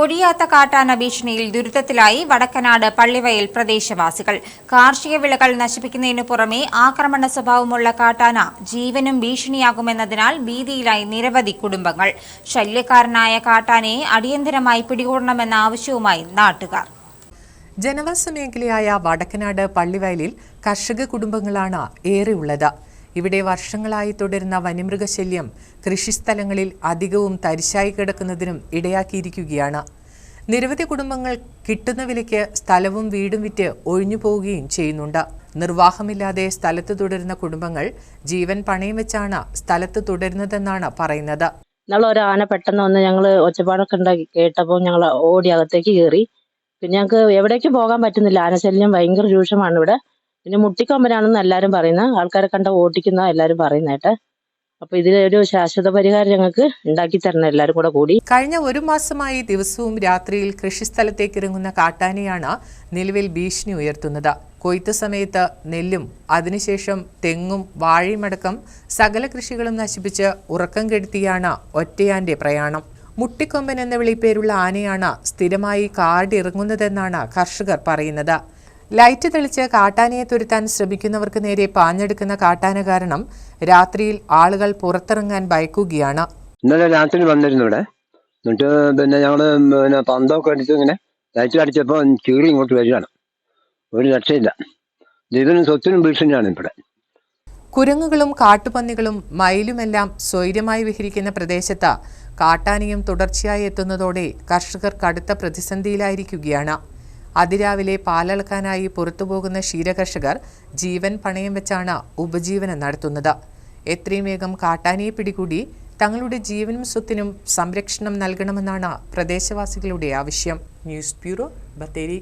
ഒഴിയാത്ത കാട്ടാന ഭീഷണിയിൽ ദുരിതത്തിലായി വടക്കനാട് പള്ളിവയൽ പ്രദേശവാസികൾ. കാർഷിക വിളകൾ നശിപ്പിക്കുന്നതിനു പുറമെ ആക്രമണ സ്വഭാവമുള്ള കാട്ടാന ജീവനും ഭീഷണിയാകുമെന്നതിനാൽ ഭീതിയിലായി നിരവധി കുടുംബങ്ങൾ. ശല്യക്കാരനായ കാട്ടാനയെ അടിയന്തരമായി പിടികൂടണമെന്ന ആവശ്യവുമായി നാട്ടുകാർ. ജനവാസ മേഖലയായ വടക്കനാട് പള്ളിവയലിൽ കർഷക കുടുംബങ്ങളാണ് ഏറെയുള്ളത്. ഇവിടെ വർഷങ്ങളായി തുടരുന്ന വന്യമൃഗശല്യം കൃഷിസ്ഥലങ്ങളിൽ അധികവും തരിശായി കിടക്കുന്നതിനും ഇടയാക്കിയിരിക്കുകയാണ്. നിരവധി കുടുംബങ്ങൾ കിട്ടുന്ന വിലയ്ക്ക് സ്ഥലവും വീടും വിറ്റ് ഒഴിഞ്ഞു പോവുകയും ചെയ്യുന്നുണ്ട്. നിർവാഹമില്ലാതെ സ്ഥലത്ത് തുടരുന്ന കുടുംബങ്ങൾ ജീവൻ പണയം വെച്ചാണ് സ്ഥലത്ത് തുടരുന്നതെന്നാണ് പറയുന്നത്. ഇന്നാളെ ഒരു ആന പെട്ടെന്ന് വന്ന് ഞങ്ങൾ ഒച്ചപ്പാടൊക്കെ ഉണ്ടാക്കി കേട്ടപ്പോൾ ഞങ്ങൾ ഓടി അകത്തേക്ക് കയറി. പിന്നെ ഞങ്ങൾക്ക് എവിടേക്കും പോകാൻ പറ്റുന്നില്ല. ആനശല്യം ഭയങ്കര രൂക്ഷമാണ് ഇവിടെ. പിന്നെ മുട്ടിക്കൊമ്പനാണെന്ന് എല്ലാവരും പറയുന്ന ആൾക്കാരെ കണ്ട ഓട്ടിക്കുന്ന എല്ലാവരും പറയുന്നേട്ടെ അപ്പൊ ഇതിലൊരു ശാശ്വത പരിഹാരം ഞങ്ങൾക്ക് ഉണ്ടാക്കി തരണം എല്ലാവരും കൂടെ കൂടി. കഴിഞ്ഞ ഒരു മാസമായി ദിവസവും രാത്രിയിൽ കൃഷിസ്ഥലത്തേക്ക് ഇറങ്ങുന്ന കാട്ടാനയാണ് നിലവിൽ ഭീഷണി ഉയർത്തുന്നത്. കൊയ്ത്ത് സമയത്ത് നെല്ലും അതിനുശേഷം തെങ്ങും വാഴയുമടക്കം സകല കൃഷികളും നശിപ്പിച്ച് ഉറക്കം കെടുത്തിയാണ് ഒറ്റയാന്റെ പ്രയാണം. മുട്ടിക്കൊമ്പൻ എന്ന വിളിപ്പേരുള്ള ആനയാണ് സ്ഥിരമായി കാടിറങ്ങുന്നതെന്നാണ് കർഷകർ പറയുന്നത്. ലൈറ്റ് തെളിച്ച് കാട്ടാനയെ തുരുത്താൻ ശ്രമിക്കുന്നവർക്ക് നേരെ പാഞ്ഞെടുക്കുന്ന കാട്ടാന കാരണം രാത്രിയിൽ ആളുകൾ പുറത്തിറങ്ങാൻ ഭയക്കുകയാണ്. ഇന്നലെ രാത്രി വന്നിരുന്നു ഇവിടെ. എന്നിട്ട് പിന്നെ ഞങ്ങൾ പിന്നെ പന്തൊക്കെ അടിച്ച് ഇങ്ങനെ ലൈറ്റ് അടിച്ചപ്പോൾ ചീറി ഇങ്ങോട്ട് വരികയാണ്. ഒരു രക്ഷയില്ല. ജീവനും സ്വത്തിനും ഭീഷണിയാണ് ഇവിടെ. കുരങ്ങുകളും കാട്ടുപന്നികളും മയിലുമെല്ലാം സ്വൈര്യമായി വിഹരിക്കുന്ന പ്രദേശത്ത് കാട്ടാനയും തുടർച്ചയായി എത്തുന്നതോടെ കർഷകർ കടുത്ത പ്രതിസന്ധിയിലായിരിക്കുകയാണ്. അതിരാവിലെ പാലളക്കാനായി പുറത്തുപോകുന്ന ക്ഷീരകർഷകർ ജീവൻ പണയം വെച്ചാണ് ഉപജീവനം നടത്തുന്നത്. എത്രയും വേഗം കാട്ടാനയെ പിടികൂടി തങ്ങളുടെ ജീവനും സ്വത്തിനും സംരക്ഷണം നൽകണമെന്നാണ് പ്രദേശവാസികളുടെ ആവശ്യം. News bureau Bathery.